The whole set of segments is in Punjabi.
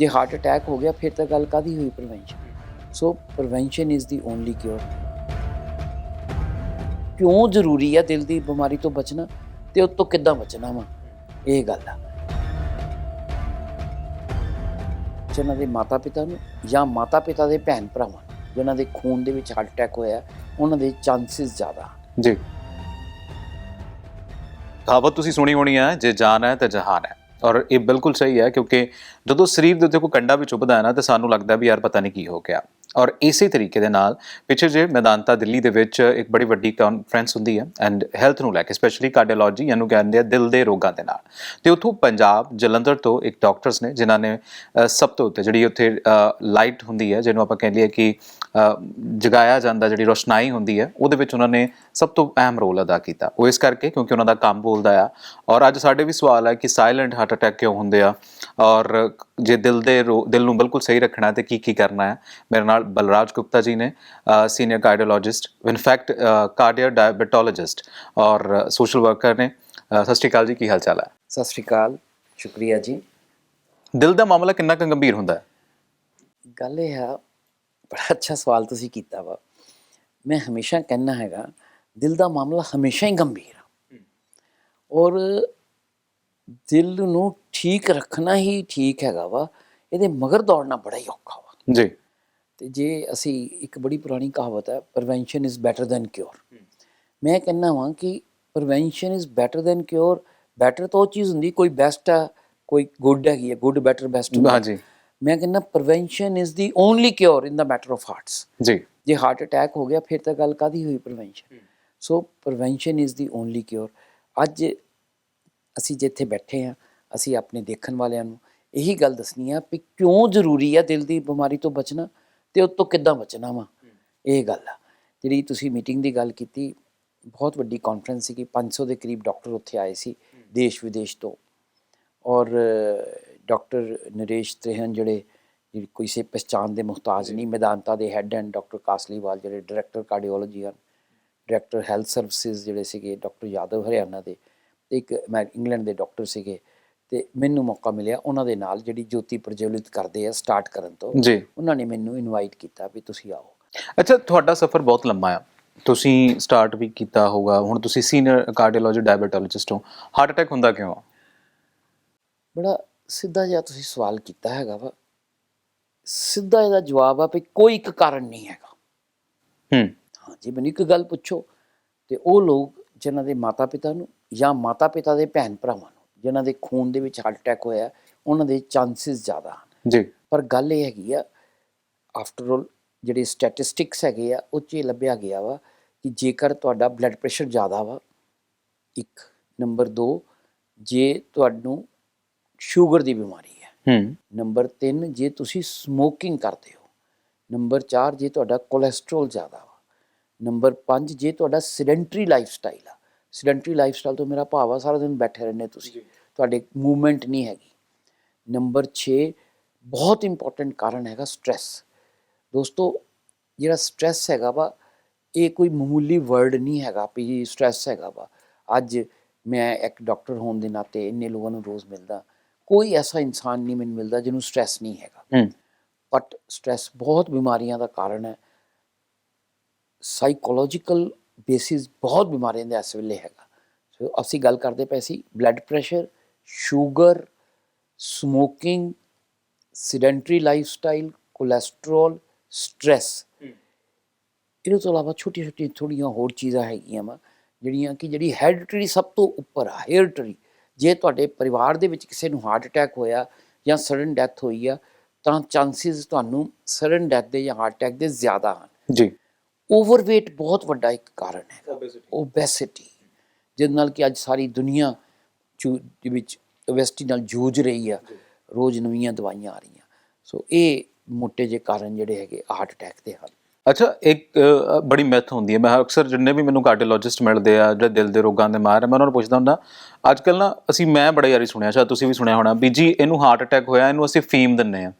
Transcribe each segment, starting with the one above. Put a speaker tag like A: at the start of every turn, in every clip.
A: ਜੇ ਹਾਰਟ ਅਟੈਕ ਹੋ ਗਿਆ ਫਿਰ ਤਾਂ ਗੱਲ ਕਾਦੀ ਹੋਈ prevention so prevention is the only cure ਕਿਉਂ ਜ਼ਰੂਰੀ ਹੈ ਦਿਲ ਦੀ ਬਿਮਾਰੀ ਤੋਂ ਬਚਣਾ? ਤੇ ਉਸ ਤੋਂ ਕਿੱਦਾਂ ਬਚਣਾ ਵਾ? ਇਹ ਗੱਲ ਆ। ਜਿਨ੍ਹਾਂ ਦੇ ਮਾਤਾ ਪਿਤਾ ਨੂੰ ਜਾਂ ਮਾਤਾ ਪਿਤਾ ਦੇ ਭੈਣ ਭਰਾਵਾਂ ਨੂੰ, ਜਿਨ੍ਹਾਂ ਦੇ ਖੂਨ ਦੇ ਵਿੱਚ ਹਾਰਟ ਅਟੈਕ ਹੋਇਆ ਉਹਨਾਂ ਦੇ ਚਾਂਸਸ ਜ਼ਿਆਦਾ।
B: ਜੀ। ਕਹਾਵਤ ਤੁਸੀਂ ਸੁਣੀ ਹੋਣੀ ਹੈ ਜੇ ਜਾਨ ਹੈ ਤਾਂ ਜਹਾਨ ਹੈ। ਔਰ ਇਹ ਬਿਲਕੁਲ ਸਹੀ ਹੈ ਕਿਉਂਕਿ ਜਦੋਂ ਸਰੀਰ ਦੇ ਉੱਤੇ ਕੋਈ ਕੰਡਾ ਵੀ ਚੁੱਭਦਾ ਹੈ ਨਾ, ਤੇ ਸਾਨੂੰ ਲੱਗਦਾ ਵੀ ਯਾਰ ਪਤਾ ਨਹੀਂ ਕੀ ਹੋ ਗਿਆ। ਔਰ ਇਸੇ ਤਰੀਕੇ ਦੇ ਨਾਲ ਪਿੱਛੇ ਜੇ ਮੈਦਾਨਤਾ ਦਿੱਲੀ ਦੇ ਵਿੱਚ ਇੱਕ ਬੜੀ ਵੱਡੀ ਕਾਨਫਰੰਸ ਹੁੰਦੀ ਹੈ ਐਂਡ ਹੈਲਥ ਨੂੰ ਲੈ ਕੇ ਸਪੈਸ਼ਲੀ ਕਾਰਡੀਓਲੋਜੀ ਯਾਨੂੰ ਕਹਿੰਦੇ ਆ ਦਿਲ ਦੇ ਰੋਗਾਂ ਦੇ ਨਾਲ। ਤੇ ਉੱਥੋਂ ਪੰਜਾਬ ਜਲੰਧਰ ਤੋਂ ਇੱਕ ਡਾਕਟਰਸ ਨੇ, ਜਿਨ੍ਹਾਂ ਨੇ ਸਭ ਤੋਂ ਉੱਤੇ ਜਿਹੜੀ ਉੱਥੇ ਲਾਈਟ ਹੁੰਦੀ ਹੈ, ਜਿਹਨੂੰ ਆਪਾਂ ਕਹਿ ਲਈਏ ਕਿ ਜਗਾਇਆ ਜਾਂਦਾ ਜਿਹੜੀ ਰੋਸ਼ਨਾਈ ਹੁੰਦੀ ਹੈ ਉਹਦੇ ਵਿੱਚ ਉਹਨਾਂ ਨੇ ਸਭ ਤੋਂ ਅਹਿਮ ਰੋਲ ਅਦਾ ਕੀਤਾ। ਉਹ ਇਸ ਕਰਕੇ ਕਿਉਂਕਿ ਉਹਨਾਂ ਦਾ ਕੰਮ ਬੋਲਦਾ ਆ। ਔਰ ਅੱਜ ਸਾਡੇ ਵੀ ਸਵਾਲ ਹੈ ਕਿ ਸਾਇਲੈਂਟ ਹਾਰਟ ਅਟੈਕ ਕਿਉਂ ਹੁੰਦੇ ਆ? ਔਰ ਜੇ ਦਿਲ ਦੇ ਦਿਲ ਨੂੰ ਬਿਲਕੁਲ ਸਹੀ ਰੱਖਣਾ ਤੇ ਕੀ ਕੀ ਕਰਨਾ ਹੈ? ਮੇਰੇ ਨਾਲ ਬਲਰਾਜ ਗੁਪਤਾ ਜੀ ਨੇ senior cardiologist in fact cardio diabetologist ਔਰ ਸੋਸ਼ਲ ਵਰਕਰ ਨੇ। ਸਤਿ ਸ਼੍ਰੀ ਅਕਾਲ ਜੀ ਕੀ ਹਾਲ ਚਾਲ ਹੈ?
A: ਸਤਿ ਸ਼੍ਰੀ ਅਕਾਲ ਸ਼ੁਕਰੀਆ ਜੀ।
B: ਦਿਲ ਦਾ ਮਾਮਲਾ ਕਿੰਨਾ ਕੁ ਗੰਭੀਰ ਹੁੰਦਾ ਹੈ?
A: ਗੱਲ ਇਹ ਹੈ ਬੜਾ ਅੱਛਾ ਸਵਾਲ ਤੁਸੀਂ ਕੀਤਾ ਵਾ। ਮੈਂ ਹਮੇਸ਼ਾ ਕਹਿਣਾ ਹੈਗਾ ਦਿਲ ਦਾ ਮਾਮਲਾ ਹਮੇਸ਼ਾ ਹੀ ਗੰਭੀਰ ਆ। ਔਰ ਦਿਲ ਨੂੰ ਠੀਕ ਰੱਖਣਾ ਹੀ ਠੀਕ ਹੈਗਾ ਵਾ ਇਹਦੇ ਮਗਰ ਦੌੜਨਾ ਬੜਾ ਹੀ ਔਖਾ ਵਾ।
B: ਜੀ।
A: ਤੇ ਜੇ ਅਸੀਂ ਇੱਕ ਬੜੀ ਪੁਰਾਣੀ ਕਹਾਵਤ ਹੈ prevention is better than cure ਮੈਂ ਕਹਿੰਦਾ ਵਾਂ ਕਿ prevention is better than cure better ਤਾਂ ਉਹ ਚੀਜ਼ ਹੁੰਦੀ ਕੋਈ ਬੈਸਟ ਆ ਕੋਈ ਗੁੱਡ ਹੈਗੀ ਹੈ ਗੁੱਡ ਬੈਟਰ ਬੈਸਟ
B: ਹਾਂਜੀ।
A: ਮੈਂ ਕਹਿੰਦਾ prevention is the only cure in the matter of hearts
B: ਜੀ।
A: ਜੇ ਹਾਰਟ ਅਟੈਕ ਹੋ ਗਿਆ ਫਿਰ ਤਾਂ ਗੱਲ ਕਾਦੀ ਹੋਈ prevention so prevention is the only cure ਅੱਜ ਅਸੀਂ ਜਿੱਥੇ ਬੈਠੇ ਆ ਅਸੀਂ ਆਪਣੇ ਦੇਖਣ ਵਾਲਿਆਂ ਨੂੰ ਇਹੀ ਗੱਲ ਦੱਸਣੀ ਆ ਕਿ ਕਿਉਂ ਜ਼ਰੂਰੀ ਆ ਦਿਲ ਦੀ ਬਿਮਾਰੀ ਤੋਂ ਬਚਣਾ ਤੇ ਉਸ ਤੋਂ ਕਿੱਦਾਂ ਬਚਣਾ ਵਾ? ਇਹ ਗੱਲ ਆ। ਜਿਹੜੀ ਤੁਸੀਂ ਮੀਟਿੰਗ ਦੀ ਗੱਲ ਕੀਤੀ ਬਹੁਤ ਵੱਡੀ ਕਾਨਫਰੰਸ ਸੀ ਕਿ 500 ਦੇ ਕਰੀਬ ਡਾਕਟਰ ਉੱਥੇ ਆਏ ਸੀ ਦੇਸ਼ ਵਿਦੇਸ਼ ਤੋਂ। ਔਰ ਡਾਕਟਰ ਨਰੇਸ਼ ਤ੍ਰਿਹਨ ਜਿਹੜੇ ਕੋਈ ਸੇ ਪਛਾਣ ਦੇ ਮੁਹਤਾਜ ਨਹੀਂ ਮੈਦਾਨਤਾ ਦੇ ਹੈੱਡ ਐਂਡ ਡਾਕਟਰ ਕਾਸਲੀਵਾਲ ਜਿਹੜੇ ਡਾਇਰੈਕਟਰ ਕਾਰਡੀਓਲੋਜੀ ਹਨ ਡਾਇਰੈਕਟਰ ਹੈਲਥ ਸਰਵਿਸਿਜ਼ ਜਿਹੜੇ ਸੀਗੇ ਡਾਕਟਰ ਯਾਦਵ ਹਰਿਆਣਾ ਦੇ ਇੱਕ ਮੈਂ ਇੰਗਲੈਂਡ ਦੇ ਡਾਕਟਰ ਸੀਗੇ ਤੇ ਮੈਨੂੰ ਮੌਕਾ ਮਿਲਿਆ ਉਹਨਾਂ ਦੇ ਨਾਲ ਜਿਹੜੀ ਜੋਤੀ ਪ੍ਰਜਵਲਿਤ ਕਰਦੇ ਆ ਸਟਾਰਟ ਕਰਨ ਤੋਂ। ਉਹਨਾਂ ਨੇ ਮੈਨੂੰ ਇਨਵਾਈਟ ਕੀਤਾ ਵੀ ਤੁਸੀਂ ਆਓ।
B: ਅੱਛਾ ਤੁਹਾਡਾ ਸਫ਼ਰ ਬਹੁਤ ਲੰਮਾ ਆ। ਤੁਸੀਂ ਸਟਾਰਟ ਵੀ ਕੀਤਾ ਹੋਊਗਾ ਹੁਣ ਤੁਸੀਂ ਸੀਨੀਅਰ ਕਾਰਡੀਓਲੋਜੀ ਡਾਇਬੀਟੋਲੋਜਿਸਟ ਹੋ। ਹਾਰਟ ਅਟੈਕ ਹੁੰਦਾ ਕਿਉਂ?
A: ਬੜਾ ਸਿੱਧਾ ਜਿਹਾ ਤੁਸੀਂ ਸਵਾਲ ਕੀਤਾ ਹੈਗਾ ਵਾ ਸਿੱਧਾ ਇਹਦਾ ਜਵਾਬ ਆ ਵੀ ਕੋਈ ਇੱਕ ਕਾਰਨ ਨਹੀਂ ਹੈਗਾ।
B: ਹੂੰ।
A: ਹਾਂ ਜੇ ਮੈਨੂੰ ਇੱਕ ਗੱਲ ਪੁੱਛੋ ਤੇ ਉਹ ਲੋਕ ਜਿਨ੍ਹਾਂ ਦੇ ਮਾਤਾ ਪਿਤਾ ਨੂੰ ਜਾਂ ਮਾਤਾ ਪਿਤਾ ਦੇ ਭੈਣ ਭਰਾਵਾਂ ਨੂੰ ਜਿਨ੍ਹਾਂ ਦੇ ਖੂਨ ਦੇ ਵਿੱਚ ਹਾਰਟ ਅਟੈਕ ਹੋਇਆ ਉਹਨਾਂ ਦੇ ਚਾਂਸਸ ਜ਼ਿਆਦਾ ਹਨ।
B: ਜੀ।
A: ਪਰ ਗੱਲ ਇਹ ਹੈਗੀ ਆ ਆਫਟਰ ਆਲ ਜਿਹੜੇ ਸਟੈਟਿਸਟਿਕਸ ਹੈਗੇ ਆ ਉਹ 'ਚ ਲੱਭਿਆ ਗਿਆ ਵਾ ਕਿ ਜੇਕਰ ਤੁਹਾਡਾ ਬਲੱਡ ਪ੍ਰੈਸ਼ਰ ਜ਼ਿਆਦਾ ਵਾ ਇੱਕ। ਨੰਬਰ 2 ਜੇ ਤੁਹਾਨੂੰ ਸ਼ੂਗਰ ਦੀ ਬਿਮਾਰੀ ਹੈ।
B: ਹੂੰ।
A: ਨੰਬਰ 3 ਜੇ ਤੁਸੀਂ ਸਮੋਕਿੰਗ ਕਰਦੇ ਹੋ ਨੰਬਰ 4 ਜੇ ਤੁਹਾਡਾ ਕੋਲੇਸਟ੍ਰੋਲ ਜ਼ਿਆਦਾ ਵਾ ਨੰਬਰ 5 ਜੇ ਤੁਹਾਡਾ ਸੈਡੈਂਟਰੀ ਲਾਈਫ ਸਟਾਈਲ ਆ ਸੈਡੈਂਟਰੀ ਲਾਈਫ ਸਟਾਈਲ ਤੋਂ ਮੇਰਾ ਭਾਵ ਆ ਸਾਰਾ ਦਿਨ ਬੈਠੇ ਰਹਿੰਦੇ ਤੁਸੀਂ ਤੁਹਾਡੇ ਮੂਵਮੈਂਟ ਨਹੀਂ ਹੈਗੀ। ਨੰਬਰ 6 ਬਹੁਤ ਇੰਪੋਰਟੈਂਟ ਕਾਰਨ ਹੈਗਾ ਸਟ्रेस ਦੋਸਤੋ ਜਿਹੜਾ ਸਟ्रेस ਹੈਗਾ ਵਾ ਇਹ ਕੋਈ ਮਾਮੂਲੀ ਵਰਡ ਨਹੀਂ ਹੈਗਾ ਵੀ ਸਟ्रेस ਹੈਗਾ ਵਾ। ਅੱਜ ਮੈਂ ਇੱਕ ਡਾਕਟਰ ਹੋਣ ਦੇ ਨਾਤੇ ਇੰਨੇ ਲੋਕਾਂ ਨੂੰ ਰੋਜ਼ ਮਿਲਦਾ ਕੋਈ ਐਸਾ ਇਨਸਾਨ ਨਹੀਂ ਮੈਨੂੰ ਮਿਲਦਾ ਜਿਹਨੂੰ ਸਟ्रेस ਨਹੀਂ ਹੈਗਾ। ਬਟ ਸਟ्रेस ਬਹੁਤ ਬਿਮਾਰੀਆਂ ਦਾ ਕਾਰਨ ਹੈ। ਸਾਈਕੋਲੋਜੀਕਲ ਬੇਸਿਸ ਬਹੁਤ ਬਿਮਾਰੀਆਂ ਦੇ ਇਸ ਵੇਲੇ ਹੈਗਾ। ਸੋ ਅਸੀਂ ਗੱਲ ਕਰਦੇ ਪਏ ਸੀ blood pressure sugar smoking sedentary life style cholesterol stress ਇਹਦੇ ਤੋਂ ਇਲਾਵਾ ਛੋਟੀ ਛੋਟੀ ਥੋੜੀਆਂ ਹੋਰ ਚੀਜ਼ਾਂ ਹੈਗੀਆਂ ਵਾ ਜਿਹੜੀਆਂ ਕਿ ਜਿਹੜੀ ਹੈਰੀਟਰੀ ਸਭ ਤੋਂ ਉੱਪਰ ਆ ਹੈਰੀਟਰੀ ਜੇ ਤੁਹਾਡੇ ਪਰਿਵਾਰ ਦੇ ਵਿੱਚ ਕਿਸੇ ਨੂੰ ਹਾਰਟ ਅਟੈਕ ਹੋਇਆ ਜਾਂ ਸਡਨ ਡੈਥ ਹੋਈ ਆ ਤਾਂ ਚਾਂਸਸ ਤੁਹਾਨੂੰ ਸਡਨ ਡੈਥ ਦੇ ਜਾਂ ਹਾਰਟ ਅਟੈਕ ਦੇ ਜ਼ਿਆਦਾ ਹਨ।
B: ਜੀ।
A: ਓਵਰਵੇਟ ਬਹੁਤ ਵੱਡਾ ਇੱਕ ਕਾਰਨ ਹੈ। ਓਬੈਸਿਟੀ ਜਿਹਦੇ ਨਾਲ ਕਿ ਅੱਜ ਸਾਰੀ ਦੁਨੀਆ ਚੂ- ਦੇ ਵਿੱਚ ਓਬੈਸਿਟੀ ਨਾਲ ਜੂਝ ਰਹੀ ਆ। ਰੋਜ਼ ਨਵੀਆਂ ਦਵਾਈਆਂ ਆ ਰਹੀਆਂ। ਸੋ ਇਹ ਮੋٹے ਜਿਹੇ ਕਾਰਨ ਜਿਹੜੇ ਹੈਗੇ ਹਾਰਟ ਅਟੈਕ ਦੇ ਹਨ।
B: ਅੱਛਾ ਇੱਕ ਅ, ਬੜੀ ਮੈਥ ਹੁੰਦੀ ਹੈ। ਮੈਂ ਅਕਸਰ ਜਿੰਨੇ ਵੀ ਮੈਨੂੰ ਕਾਰਡੀਓਲੋਜਿਸਟ ਮਿਲਦੇ ਆ ਜਿਹੜੇ ਦਿਲ ਦੇ ਰੋਗਾਂ ਦੇ ਮਾਹਰ ਆ ਮੈਂ ਉਹਨਾਂ ਨੂੰ ਪੁੱਛਦਾ ਹੁੰਦਾ ਅੱਜ ਕੱਲ ਨਾ ਅਸੀਂ ਮੈਂ ਬੜਾ ਯਾਰੀ ਸੁਣਿਆ ਸ਼ਾਇਦ ਤੁਸੀਂ ਵੀ ਸੁਣਿਆ ਹੋਣਾ ਵੀ ਜੀ ਇਹਨੂੰ ਹਾਰਟ ਅਟੈਕ ਹੋਇਆ ਇਹਨੂੰ ਅਸੀਂ ਫੀਮ ਦਿੰਨੇ ਆ।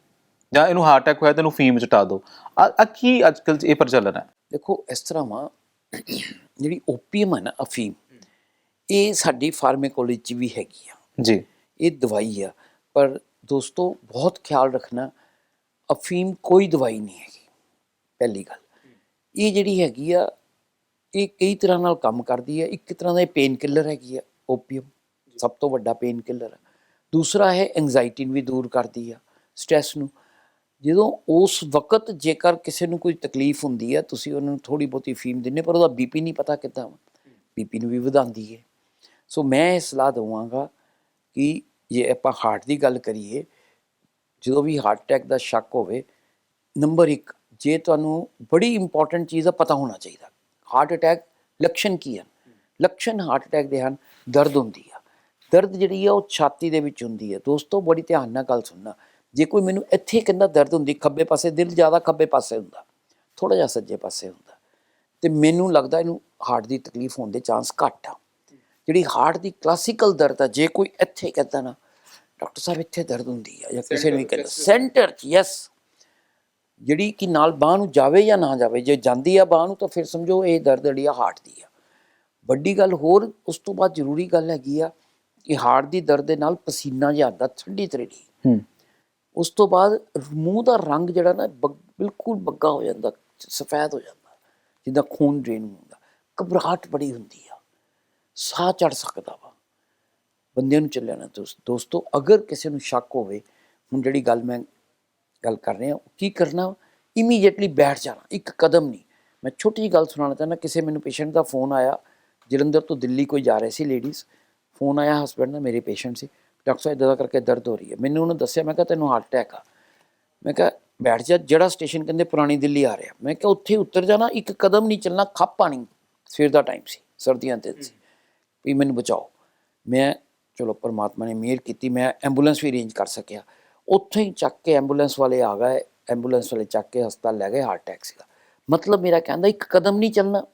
B: ਜਾਂ ਇਹਨੂੰ ਹਾਰਟ ਅਟੈਕ ਹੋਇਆ ਤੈਨੂੰ ਫੀਮ ਚਟਾ ਦਿਓ ਆ ਆ ਕੀ ਅੱਜ ਕੱਲ ਇਹ ਪ੍ਰਚਲਨ ਹੈ?
A: ਦੇਖੋ ਇਸ ਤਰ੍ਹਾਂ ਵਾ ਜਿਹੜੀ ਓਪੀਅਮ ਹੈ ਨਾ ਅਫੀਮ ਇਹ ਸਾਡੀ ਫਾਰਮਾਕੋਲੋਜੀ 'ਚ ਵੀ ਹੈਗੀ ਆ।
B: ਜੀ।
A: ਇਹ ਦਵਾਈ ਆ। ਪਰ ਦੋਸਤੋ ਬਹੁਤ ਖਿਆਲ ਰੱਖਣਾ ਅਫੀਮ ਕੋਈ ਦਵਾਈ ਨਹੀਂ ਹੈਗੀ। ਪਹਿਲੀ ਗੱਲ। ਇਹ ਜਿਹੜੀ ਹੈਗੀ ਆ, ਇਹ ਕਈ ਤਰ੍ਹਾਂ ਨਾਲ ਕੰਮ ਕਰਦੀ ਹੈ ਇੱਕ ਤਰ੍ਹਾਂ ਦਾ ਇਹ ਪੇਨ ਕਿਲਰ ਹੈਗੀ ਆ ਓਪੀਅਮ ਸਭ ਤੋਂ ਵੱਡਾ ਪੇਨ ਕਿਲਰ ਦੂਸਰਾ ਹੈ ਐਂਜ਼ਾਈਟੀ ਨੂੰ ਵੀ ਦੂਰ ਕਰਦੀ ਆ ਸਟ੍ਰੈਸ ਨੂੰ। ਜਦੋਂ ਉਸ ਵਕਤ ਜੇਕਰ ਕਿਸੇ ਨੂੰ ਕੋਈ ਤਕਲੀਫ ਹੁੰਦੀ ਹੈ ਤੁਸੀਂ ਉਹਨਾਂ ਨੂੰ ਥੋੜੀ ਬਹੁਤੀ ਫੀਮ ਦਿੰਦੇ ਪਰ ਉਹਦਾ ਬੀਪੀ ਨਹੀਂ ਪਤਾ ਕਿੱਦਾਂ ਬੀਪੀ ਨੂੰ ਵੀ ਵਧਾਉਂਦੀ ਹੈ ਸੋ ਮੈਂ ਇਹ ਸਲਾਹ ਦਵਾਂਗਾ ਕਿ ਜੇ ਆਪਾਂ ਹਾਰਟ ਦੀ ਗੱਲ ਕਰੀਏ, ਜਦੋਂ ਵੀ ਹਾਰਟ ਅਟੈਕ ਦਾ ਸ਼ੱਕ ਹੋਵੇ ਨੰਬਰ 1 ਜੇ ਤੁਹਾਨੂੰ ਬੜੀ ਇੰਪੋਰਟੈਂਟ ਚੀਜ਼ ਦਾ ਪਤਾ ਹੋਣਾ ਚਾਹੀਦਾ। ਹਾਰਟ ਅਟੈਕ ਲੱਛਣ ਕੀ ਹਨ? ਲੱਛਣ ਹਾਰਟ ਅਟੈਕ ਦੇ ਹਨ ਦਰਦ ਹੁੰਦੀ ਆ। ਦਰਦ ਜਿਹੜੀ ਆ ਉਹ ਛਾਤੀ ਦੇ ਵਿੱਚ ਹੁੰਦੀ ਹੈ ਦੋਸਤੋ ਬੜੀ ਧਿਆਨ ਨਾਲ ਗੱਲ ਸੁਣਨਾ। ਜੇ ਕੋਈ ਮੈਨੂੰ ਇੱਥੇ ਕਹਿੰਦਾ ਦਰਦ ਹੁੰਦੀ ਖੱਬੇ ਪਾਸੇ ਦਿਲ ਜ਼ਿਆਦਾ ਖੱਬੇ ਪਾਸੇ ਹੁੰਦਾ ਥੋੜਾ ਜਿਹਾ ਸੱਜੇ ਪਾਸੇ ਹੁੰਦਾ ਤੇ ਮੈਨੂੰ ਲੱਗਦਾ ਇਹਨੂੰ ਹਾਰਟ ਦੀ ਤਕਲੀਫ ਹੋਣ ਦੇ ਚਾਂਸ ਘੱਟ ਆ। ਜਿਹੜੀ ਹਾਰਟ ਦੀ ਕਲਾਸੀਕਲ ਦਰਦ ਆ ਜੇ ਕੋਈ ਇੱਥੇ ਕਹਿੰਦਾ ਨਾ ਡਾਕਟਰ ਸਾਹਿਬ ਇੱਥੇ ਦਰਦ ਹੁੰਦੀ ਆ ਜਾਂ ਕਿਸੇ ਨੂੰ ਵੀ ਕਹਿੰਦਾ ਸੈਂਟਰ ਚ ਯੈਸ ਜਿਹੜੀ ਕਿ ਨਾਲ ਬਾਹ ਨੂੰ ਜਾਵੇ ਜਾਂ ਨਾ ਜਾਵੇ ਜੇ ਜਾਂਦੀ ਆ ਬਾਹ ਨੂੰ ਤਾਂ ਫਿਰ ਸਮਝੋ ਇਹ ਦਰਦ ਜਿਹੜੀ ਆ ਹਾਰਟ ਦੀ ਆ। ਵੱਡੀ ਗੱਲ ਹੋਰ ਉਸ ਤੋਂ ਬਾਅਦ ਜ਼ਰੂਰੀ ਗੱਲ ਹੈਗੀ ਆ ਕਿ ਹਾਰਟ ਦੀ ਦਰਦ ਦੇ ਨਾਲ ਪਸੀਨਾ ਜਿਹਾ ਆਉਂਦਾ ਠੰਡੀ ਤਰੇੜੀ
B: ਹੂੰ।
A: ਉਸ ਤੋਂ ਬਾਅਦ ਮੂੰਹ ਦਾ ਰੰਗ ਜਿਹੜਾ ਨਾ ਬਿਲਕੁਲ ਬੱਗਾ ਹੋ ਜਾਂਦਾ ਸਫੈਦ ਹੋ ਜਾਂਦਾ ਜਿੱਦਾਂ ਖੂਨ ਡਰੇਨ ਹੁੰਦਾ ਘਬਰਾਹਟ ਬੜੀ ਹੁੰਦੀ ਆ। ਸਾਹ ਚੜ ਸਕਦਾ ਵਾ। ਬੰਦੇ ਨੂੰ ਚੱਲਿਆ ਨਾ ਦੋਸ- ਦੋਸਤੋ ਅਗਰ ਕਿਸੇ ਨੂੰ ਸ਼ੱਕ ਹੋਵੇ ਹੁਣ ਜਿਹੜੀ ਗੱਲ ਮੈਂ ਗੱਲ ਕਰ ਰਹੇ ਹਾਂ, ਕੀ ਕਰਨਾ ਇਮੀਡੀਏਟਲੀ ਬੈਠ ਜਾਣਾ, ਇੱਕ ਕਦਮ ਨਹੀਂ। ਮੈਂ ਛੋਟੀ ਜਿਹੀ ਗੱਲ ਸੁਣਾਉਣਾ ਚਾਹੁੰਦਾ, ਕਿਸੇ ਮੈਨੂੰ ਪੇਸ਼ੈਂਟ ਦਾ ਫੋਨ ਆਇਆ, ਜਲੰਧਰ ਤੋਂ ਦਿੱਲੀ ਕੋਈ ਜਾ ਰਹੇ ਸੀ ਲੇਡੀਜ਼ ਫੋਨ ਆਇਆ ਹਸਬੰਡ ਦਾ, ਮੇਰੇ ਪੇਸ਼ੈਂਟ ਸੀ। ਡਾਕਟਰ ਸਾਹਿਬ ਇਦਾਂ ਕਰਕੇ ਦਰਦ ਹੋ ਰਹੀ ਹੈ। ਮੈਨੂੰ ਉਹਨੂੰ ਦੱਸਿਆ, ਮੈਂ ਕਿਹਾ, ਤੈਨੂੰ ਹਾਰਟ ਅਟੈਕ ਆ। ਮੈਂ ਕਿਹਾ, ਬੈਠ ਜਾ, ਜਿਹੜਾ ਸਟੇਸ਼ਨ ਕਹਿੰਦੇ ਪੁਰਾਣੀ ਦਿੱਲੀ ਆ ਰਿਹਾ। ਮੈਂ ਕਿਹਾ, ਉੱਥੇ ਉਤਰ ਜਾਣਾ, ਇੱਕ ਕਦਮ ਨਹੀਂ ਚੱਲਣਾ, ਖੱਪ ਪਾਣੀ। ਸਵੇਰ ਦਾ ਟਾਈਮ ਸੀ, ਸਰਦੀਆਂ ਦੇ ਦਿਨ ਸੀ। ਵੀ ਮੈਨੂੰ ਬਚਾਓ। ਮੈਂ, ਚਲੋ, ਪਰਮਾਤਮਾ ਨੇ ਮਿਹਰ ਕੀਤੀ, ਮੈਂ ਐਂਬੂਲੈਂਸ ਵੀ ਅਰੇਂਜ ਕਰ ਸਕਿਆ। ਉੱਥੇ ਹੀ ਚੱਕ ਕੇ ਐਂਬੂਲੈਂਸ ਵਾਲੇ ਆ ਗਏ ਐਂਬੂਲੈਂਸ ਵਾਲੇ ਚੱਕ ਕੇ ਹਸਪਤਾਲ ਲੈ ਗਏ ਹਾਰਟ ਅਟੈਕ ਸੀਗਾ। ਮਤਲਬ ਮੇਰਾ ਕਹਿੰਦਾ ਇੱਕ ਕਦਮ ਨਹੀਂ ਚੱਲਣਾ।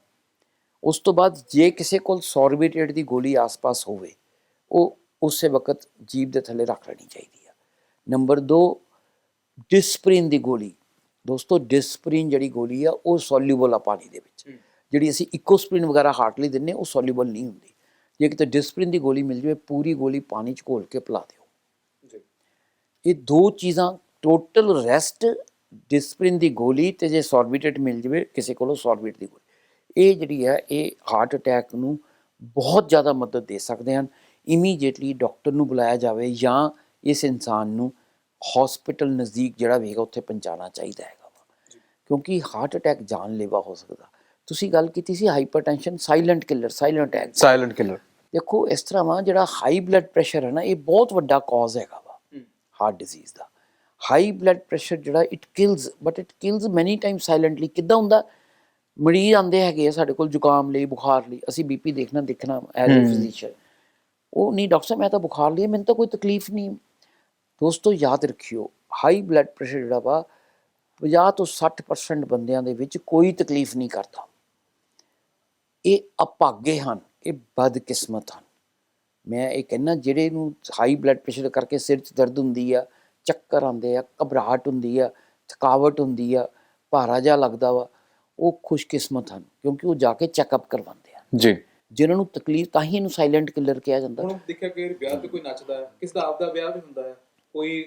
A: ਉਸ ਤੋਂ ਬਾਅਦ ਜੇ ਕਿਸੇ ਕੋਲ ਸੌਰਬਿਟੇਟ ਦੀ ਗੋਲੀ ਆਸ-ਪਾਸ ਹੋਵੇ ਉਹ ਉਸੇ ਵਕਤ ਜੀਭ ਦੇ ਥੱਲੇ ਰੱਖ ਲੈਣੀ ਚਾਹੀਦੀ ਆ। ਨੰਬਰ 2 ਡਿਸਪ੍ਰਿਨ ਦੀ ਗੋਲੀ। ਦੋਸਤੋ ਡਿਸਪ੍ਰਿਨ ਜਿਹੜੀ ਗੋਲੀ ਆ ਉਹ ਸੋਲਿਊਬਲ ਆ ਪਾਣੀ ਦੇ ਵਿੱਚ। ਜਿਹੜੀ ਅਸੀਂ ਇਕੋਸਪ੍ਰਿਨ ਵਗੈਰਾ ਹਾਰਟ ਲਈ ਦਿੰਨੇ ਉਹ ਸੋਲਿਊਬਲ ਨਹੀਂ ਹੁੰਦੀ। ਜੇ ਕਿਤੇ ਡਿਸਪ੍ਰਿਨ ਦੀ ਗੋਲੀ ਮਿਲ ਜਾਵੇ ਪੂਰੀ ਗੋਲੀ ਪਾਣੀ ਚ ਘੋਲ ਕੇ ਪਿਲਾ
B: ਜੀ
A: ਇਹ ਦੋ ਚੀਜ਼ਾਂ ਟੋਟਲ ਰੈਸਟ ਡਿਸਪ੍ਰਿਨ ਦੀ ਗੋਲੀ ਤੇ ਜੇ ਸੋਰਬਿਟੇਟ ਮਿਲ ਜਾਵੇ ਕਿਸੇ ਕੋਲੋਂ ਸੋਰਬਿਟ ਦੀ ਗੋਲੀ। ਇਹ ਜਿਹੜੀ ਹੈ ਇਹ ਹਾਰਟ ਅਟੈਕ ਨੂੰ ਬਹੁਤ ਜ਼ਿਆਦਾ ਮਦਦ ਦੇ ਸਕਦੇ ਹਨ। ਇਮੀਡੀਏਟਲੀ ਡਾਕਟਰ ਨੂੰ ਬੁਲਾਇਆ ਜਾਵੇ ਜਾਂ ਇਸ ਇਨਸਾਨ ਨੂੰ ਹਸਪੀਟਲ ਨਜ਼ਦੀਕ ਜਿਹੜਾ ਵੀ ਹੈਗਾ ਉੱਥੇ ਪਹੁੰਚਾਉਣਾ ਚਾਹੀਦਾ ਹੈਗਾ। ਕਿਉਂਕਿ ਹਾਰਟ ਅਟੈਕ ਜਾਨਲੇਵਾ ਹੋ ਸਕਦਾ। ਤੁਸੀਂ ਗੱਲ ਕੀਤੀ ਸੀ hypertension silent killer silent attack
B: silent killer
A: ਦੇਖੋ ਇਸ ਤਰ੍ਹਾਂ ਵਾ ਜਿਹੜਾ ਹਾਈ ਬਲੱਡ ਪ੍ਰੈਸ਼ਰ ਹੈ ਨਾ ਇਹ ਬਹੁਤ ਵੱਡਾ ਕਾਜ਼ ਹੈਗਾ ਹਾਰਟ ਡਿਜ਼ੀਜ਼ ਦਾ। ਹਾਈ ਬਲੱਡ ਪ੍ਰੈਸ਼ਰ ਜਿਹੜਾ it kills but it kills many time silently ਕਿੱਦਾਂ ਹੁੰਦਾ? ਮਰੀਜ਼ ਆਂਦੇ ਹੈਗੇ ਆ ਸਾਡੇ ਕੋਲ ਜ਼ੁਕਾਮ ਲਈ ਬੁਖਾਰ ਲਈ। ਅਸੀਂ ਬੀਪੀ ਦੇਖਣਾ ਦੇਖਣਾ ਐਜ਼ ਅ ਫਿਜ਼ੀਸ਼ੀਅਨ ਉਹ ਨਹੀਂ ਡਾਕਟਰ ਸਾਹਿਬ ਮੈਂ ਤਾਂ ਬੁਖਾਰ ਲਈ ਮੈਨੂੰ ਤਾਂ ਕੋਈ ਤਕਲੀਫ ਨਹੀਂ। ਦੋਸਤੋ ਯਾਦ ਰੱਖਿਓ ਹਾਈ ਬਲੱਡ ਪ੍ਰੈਸ਼ਰ ਜਿਹੜਾ ਵਾ 50 ਤੋਂ 60% ਬੰਦਿਆਂ ਦੇ ਵਿੱਚ ਕੋਈ ਤਕਲੀਫ ਨਹੀਂ ਕਰਦਾ। ਇਹ ਅਭਾਗੇ ਹਨ ਇਹ ਬਦਕਿਸਮਤ ਹਨ। ਮੈਂ ਇਹ ਕਹਿੰਨਾ ਜਿਹੜੇ ਨੂੰ ਹਾਈ ਬਲੱਡ ਪ੍ਰੈਸ਼ਰ ਕਰਕੇ ਸਿਰ 'ਚ ਦਰਦ ਹੁੰਦੀ ਆ ਚੱਕਰ ਆਉਂਦੇ ਆ ਘਬਰਾਹਟ ਹੁੰਦੀ ਆ ਥਕਾਵਟ ਹੁੰਦੀ ਆ ਭਾਰਾ ਜਿਹਾ ਲੱਗਦਾ ਵਾ ਉਹ ਖੁਸ਼ਕਿਸਮਤ ਹਨ ਕਿਉਂਕਿ ਉਹ ਜਾ ਕੇ ਚੈੱਕਅਪ ਕਰਵਾਉਂਦੇ ਆ।
B: ਜੀ।
A: ਜਿਨ੍ਹਾਂ ਨੂੰ ਤਕਲੀਫ ਤਾਂ ਹੀ ਇਹਨੂੰ ਸਾਇਲੈਂਟ ਕਿਲਰ ਕਿਹਾ ਜਾਂਦਾ।
C: ਹੁਣ ਦੇਖਿਆ ਕਿ ਵਿਆਹ ਤੇ ਕੋਈ ਨੱਚਦਾ ਹੈ ਕਿਸ ਦਾ ਆਪਦਾ ਵਿਆਹ ਵੀ ਹੁੰਦਾ ਹੈ ਕੋਈ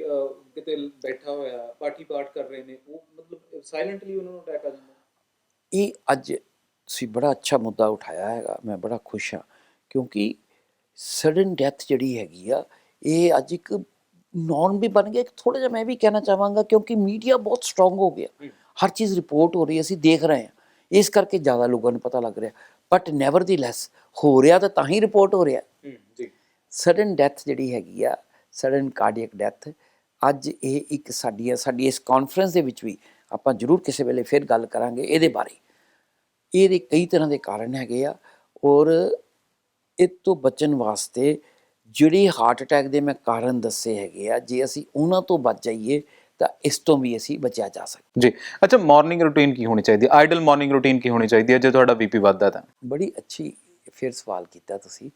C: ਕਿਤੇ ਬੈਠਾ ਹੋਇਆ ਪਾਰਟੀ ਪਾਰਟ ਕਰ ਰਹੇ ਨੇ ਉਹ ਮਤਲਬ ਸਾਇਲੈਂਟਲੀ ਉਹਨਾਂ ਨੂੰ ਅਟੈਕ ਆ ਜਾਂਦਾ।
A: ਇਹ ਅੱਜ ਤੁਸੀਂ ਬੜਾ ਅੱਛਾ ਮੁੱਦਾ ਉਠਾਇਆ ਹੈਗਾ ਮੈਂ ਬੜਾ ਖੁਸ਼ ਹਾਂ ਕਿਉਂਕਿ ਸਡਨ ਡੈਥ ਜਿਹੜੀ ਹੈਗੀ ਆ ਇਹ ਅੱਜ ਇੱਕ ਨੌਰਮ ਵੀ ਬਣ ਗਿਆ। ਥੋੜਾ ਜਿਹਾ ਮੈਂ ਵੀ ਕਹਿਣਾ ਚਾਹਾਂਗਾ ਕਿਉਂਕਿ ਮੀਡੀਆ ਬਹੁਤ ਸਟਰੋਂਗ ਹੋ ਗਿਆ। ਹਰ ਚੀਜ਼ ਰਿਪੋਰਟ ਹੋ ਰਹੀ ਹੈ ਅਸੀਂ ਦੇਖ ਰਹੇ ਹਾਂ। ਇਸ ਕਰਕੇ ਜ਼ਿਆਦਾ ਲੋਕਾਂ ਨੂੰ ਪਤਾ ਲੱਗ ਰਿਹਾ। ਬਟ ਨੈਵਰ ਦੀ ਲੈਸ ਹੋ ਰਿਹਾ ਤਾਂ ਤਾਂ ਹੀ ਰਿਪੋਰਟ ਹੋ ਰਿਹਾ।
C: ਜੀ।
A: ਸਡਨ ਡੈਥ ਜਿਹੜੀ ਹੈਗੀ ਆ ਸਡਨ ਕਾਰਡੀਅਕ ਡੈਥ ਅੱਜ ਇਹ ਇੱਕ ਸਾਡੀ ਸਾਡੀ ਇਸ ਕਾਨਫਰੰਸ ਦੇ ਵਿੱਚ ਵੀ ਆਪਾਂ ਜ਼ਰੂਰ ਕਿਸੇ ਵੇਲੇ ਫਿਰ ਗੱਲ ਕਰਾਂਗੇ ਇਹਦੇ ਬਾਰੇ। ਇਹਦੇ ਕਈ ਤਰ੍ਹਾਂ ਦੇ ਕਾਰਨ ਹੈਗੇ ਆ ਔਰ ਇਹ ਤੋਂ ਬਚਣ ਵਾਸਤੇ ਜਿਹੜੇ ਹਾਰਟ ਅਟੈਕ ਦੇ ਮੈਂ ਕਾਰਨ ਦੱਸੇ ਹੈਗੇ ਆ ਜੇ ਅਸੀਂ ਉਹਨਾਂ ਤੋਂ ਬਚ ਜਾਈਏ ਤਾਂ ਇਸ ਤੋਂ ਵੀ ਅਸੀਂ ਬਚਿਆ ਜਾ ਸਕਦਾ।
B: ਜੀ ਅੱਛਾ ਮਾਰਨਿੰਗ ਰੂਟੀਨ ਕੀ ਹੋਣੀ ਚਾਹੀਦੀ? ਹੈ ਆਈਡਲ ਮਾਰਨਿੰਗ ਰੂਟੀਨ ਕੀ ਹੋਣੀ ਚਾਹੀਦੀ ਹੈ ਜੇ ਤੁਹਾਡਾ ਬੀਪੀ ਵੱਧਦਾ ਤਾਂ?
A: ਬੜੀ ਅੱਛੀ ਫਿਰ ਸਵਾਲ ਕੀਤਾ ਤੁਸੀਂ।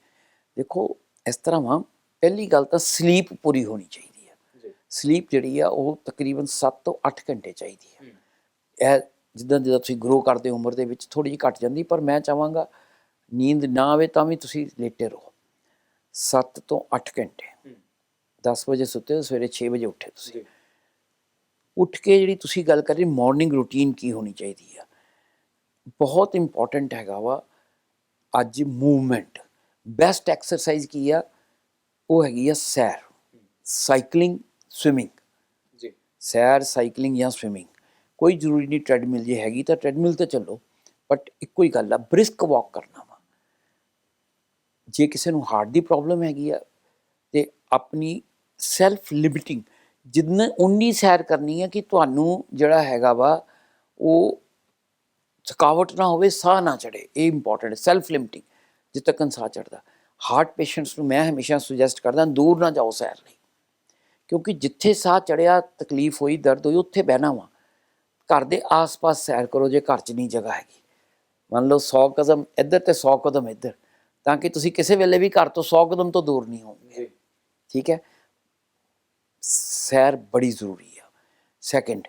A: ਦੇਖੋ ਇਸ ਤਰ੍ਹਾਂ ਵਾ ਪਹਿਲੀ ਗੱਲ ਤਾਂ ਸਲੀਪ ਪੂਰੀ ਹੋਣੀ ਚਾਹੀਦੀ ਹੈ।
C: ਜੀ।
A: ਸਲੀਪ ਜਿਹੜੀ ਆ ਉਹ ਤਕਰੀਬਨ 7 ਤੋਂ 8 ਘੰਟੇ ਚਾਹੀਦੀ ਹੈ। ਇਹ ਜਿੱਦਾਂ ਜਿੱਦਾਂ ਤੁਸੀਂ ਗਰੋ ਕਰਦੇ ਉਮਰ ਦੇ ਵਿੱਚ ਥੋੜੀ ਜਿਹੀ ਘਟ ਜਾਂਦੀ ਪਰ ਮੈਂ ਚਾਹਾਂਗਾ ਨੀਂਦ ਨਾ ਆਵੇ ਤਾਂ ਵੀ ਤੁਸੀਂ ਲੇਟੇ ਰਹੋ। 7 ਤੋਂ 8 ਘੰਟੇ।
C: ਹੂੰ।
A: 10 ਵਜੇ ਸੁੱਤੇ ਹੋ ਸਵੇਰੇ 6 ਵਜੇ ਉੱਠੇ ਤੁਸੀਂ। ਉੱਠ ਕੇ ਜਿਹੜੀ ਤੁਸੀਂ ਗੱਲ ਕਰ ਰਹੇ ਮਾਰਨਿੰਗ ਰੂਟੀਨ ਕੀ ਹੋਣੀ ਚਾਹੀਦੀ ਆ? ਬਹੁਤ ਇੰਪੋਰਟੈਂਟ ਹੈਗਾ ਵਾ ਅੱਜ ਮੂਵਮੈਂਟ ਬੈਸਟ ਐਕਸਰਸਾਈਜ਼ ਕੀ ਆ? ਉਹ ਹੈਗੀ ਆ ਸੈਰ। ਸਾਈਕਲਿੰਗ ਸਵਿਮਿੰਗ
C: ਜੀ।
A: ਸੈਰ ਸਾਈਕਲਿੰਗ ਜਾਂ ਸਵਿਮਿੰਗ ਕੋਈ ਜ਼ਰੂਰੀ ਨਹੀਂ ਟ੍ਰੈਡਮਿਲ ਜੇ ਹੈਗੀ ਤਾਂ ਟ੍ਰੈਡਮਿਲ ਤੇ ਚੱਲੋ। ਬਟ ਇੱਕੋ ਹੀ ਗੱਲ ਆ ਬ੍ਰਿਸਕ ਵਾਕ ਕਰਨਾ ਜੇ ਕਿਸੇ ਨੂੰ ਹਾਰਟ ਦੀ ਪ੍ਰੋਬਲਮ ਹੈਗੀ ਆ, ਤੇ ਆਪਣੀ ਸੈਲਫ ਲਿਮਿਟਿੰਗ ਜਿੰਨਾ ਉਨੀ ਸੈਰ ਕਰਨੀ ਹੈ ਕਿ ਤੁਹਾਨੂੰ ਜਿਹੜਾ ਹੈਗਾ ਵਾ, ਉਹ ਥਕਾਵਟ ਨਾ ਹੋਵੇ, ਸਾਹ ਨਾ ਚੜੇ ਇਹ ਇੰਪੋਰਟੈਂਟ ਸੈਲਫ ਲਿਮਿਟਿੰਗ ਜਿੱਥੇ ਤੱਕ ਸਾਹ ਚੜਦਾ ਹਾਰਟ ਪੇਸ਼ੈਂਟਸ ਨੂੰ ਮੈਂ ਹਮੇਸ਼ਾ ਸੁਜੈਸਟ ਕਰਦਾ, ਦੂਰ ਨਾ ਜਾਓ ਸੈਰ ਲਈ। ਕਿਉਂਕਿ ਜਿੱਥੇ ਸਾਹ ਚੜਿਆ ਤਕਲੀਫ ਹੋਈ, ਦਰਦ ਹੋਈ, ਉੱਥੇ ਬਹਿਣਾ ਵਾ। ਘਰ ਦੇ ਆਸ-ਪਾਸ ਸੈਰ ਕਰੋ, ਜੇ ਘਰ 'ਚ ਨਹੀਂ ਜਗ੍ਹਾ ਹੈਗੀ। ਮੰਨ ਲਓ 100 ਕਦਮ ਇੱਧਰ ਤੇ 100 ਕਦਮ ਇੱਧਰ। ਤਾਂ ਕਿ ਤੁਸੀਂ ਕਿਸੇ ਵੇਲੇ ਵੀ ਘਰ ਤੋਂ 100 ਕਦਮ ਤੋਂ ਦੂਰ ਨਹੀਂ ਹੋਵੋਗੇ। ਠੀਕ ਹੈ? ਸੈਰ ਬੜੀ ਜ਼ਰੂਰੀ ਆ। ਸੈਕੰਡ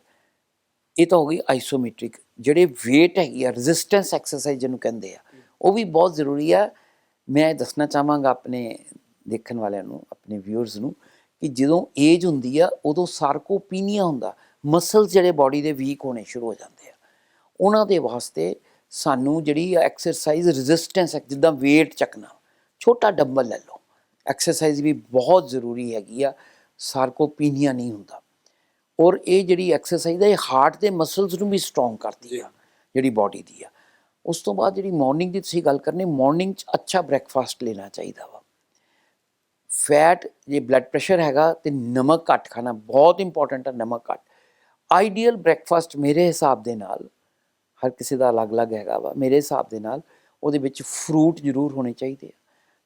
A: ਇਹ ਤਾਂ ਹੋ ਗਈ ਆਈਸੋਮੈਟ੍ਰਿਕ ਜਿਹੜੇ weight ਹੈਗੀ ਆ ਰੈਜ਼ਿਸਟੈਂਸ ਐਕਸਰਸਾਈਜ਼ ਜਿਹਨੂੰ ਕਹਿੰਦੇ ਆ ਉਹ ਵੀ ਬਹੁਤ ਜ਼ਰੂਰੀ ਆ। ਮੈਂ ਦੱਸਣਾ ਚਾਹਾਂਗਾ ਆਪਣੇ ਦੇਖਣ ਵਾਲਿਆਂ ਨੂੰ ਆਪਣੇ ਵਿਊਅਰਸ ਨੂੰ ਕਿ ਜਦੋਂ ਏਜ ਹੁੰਦੀ ਆ ਉਦੋਂ ਸਾਰਕੋਪੀਨੀਆ ਹੁੰਦਾ ਮਸਲਸ ਜਿਹੜੇ ਬਾਡੀ ਦੇ ਵੀਕ ਹੋਣੇ ਸ਼ੁਰੂ ਹੋ ਜਾਂਦੇ ਆ। ਉਹਨਾਂ ਦੇ ਵਾਸਤੇ ਸਾਨੂੰ ਜਿਹੜੀ ਐਕਸਰਸਾਈਜ਼ ਰੈਜ਼ਿਸਟੈਂਸ ਜਿੱਦਾਂ weight ਚੱਕਣਾ, ਛੋਟਾ ਡੰਬਲ ਲੈ ਲਓ। ਐਕਸਰਸਾਈਜ਼ ਵੀ ਬਹੁਤ ਜ਼ਰੂਰੀ ਹੈਗੀ ਆ ਸਾਰਕੋਪੀਨੀਆ ਨਹੀਂ ਹੁੰਦਾ। ਔਰ ਇਹ ਜਿਹੜੀ ਐਕਸਰਸਾਈਜ਼ ਹੈ ਇਹ ਹਾਰਟ ਦੇ ਮਸਲਸ ਨੂੰ ਵੀ ਸਟਰੋਂਗ ਕਰਦੀ ਆ, ਜਿਹੜੀ ਬਾਡੀ ਦੀ ਆ। ਉਸ ਤੋਂ ਬਾਅਦ ਜਿਹੜੀ ਮਾਰਨਿੰਗ ਦੀ ਤੁਸੀਂ ਗੱਲ ਕਰਨੀ ਮਾਰਨਿੰਗ 'ਚ ਅੱਛਾ ਬ੍ਰੈਕਫਾਸਟ ਲੈਣਾ ਚਾਹੀਦਾ ਵਾ। ਫੈਟ ਜੇ ਬਲੱਡ ਪ੍ਰੈਸ਼ਰ ਹੈਗਾ, ਤੇ ਨਮਕ ਘੱਟ ਖਾਣਾ, ਬਹੁਤ ਇੰਪੋਰਟੈਂਟ ਹੈ ਨਮਕ ਘੱਟ। ਆਈਡੀਅਲ ਬ੍ਰੈਕਫਾਸਟ ਮੇਰੇ ਹਿਸਾਬ ਦੇ ਨਾਲ ਹਰ ਕਿਸੇ ਦਾ ਅਲੱਗ-ਅਲੱਗ ਹੈਗਾ ਵਾ। ਮੇਰੇ ਹਿਸਾਬ ਦੇ ਨਾਲ ਉਹਦੇ ਵਿੱਚ ਫਰੂਟ ਜ਼ਰੂਰ ਹੋਣੇ ਚਾਹੀਦੇ ਆ।